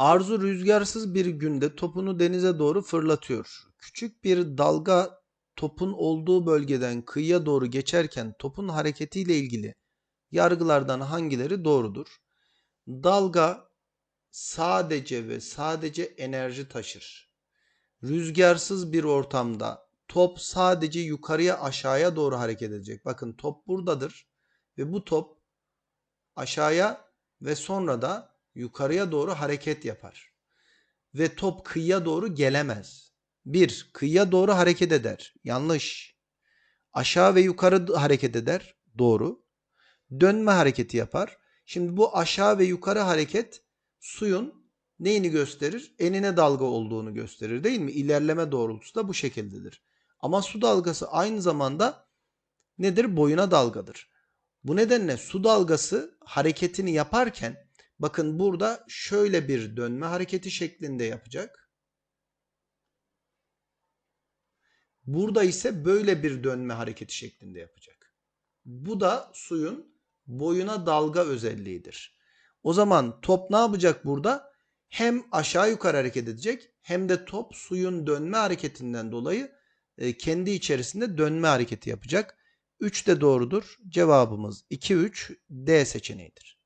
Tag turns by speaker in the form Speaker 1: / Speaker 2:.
Speaker 1: Arzu rüzgarsız bir günde topunu denize doğru fırlatıyor. Küçük bir dalga topun olduğu bölgeden kıyıya doğru geçerken topun hareketiyle ilgili yargılardan hangileri doğrudur? Dalga sadece ve sadece enerji taşır. Rüzgarsız bir ortamda top sadece yukarıya aşağıya doğru hareket edecek. Bakın top buradadır ve bu top aşağıya ve sonra da yukarıya doğru hareket yapar. Ve top kıyıya doğru gelemez. Bir, kıyıya doğru hareket eder. Yanlış. Aşağı ve yukarı hareket eder. Doğru. Dönme hareketi yapar. Şimdi bu aşağı ve yukarı hareket suyun neyini gösterir? Enine dalga olduğunu gösterir değil mi? İlerleme doğrultusu da bu şekildedir. Ama su dalgası aynı zamanda nedir? Boyuna dalgadır. Bu nedenle su dalgası hareketini yaparken bakın burada şöyle bir dönme hareketi şeklinde yapacak. Burada ise böyle bir dönme hareketi şeklinde yapacak. Bu da suyun boyuna dalga özelliğidir. O zaman top ne yapacak burada? Hem aşağı yukarı hareket edecek hem de top suyun dönme hareketinden dolayı e, kendi içerisinde dönme hareketi yapacak. 3 de doğrudur. Cevabımız 2 3 D seçeneğidir.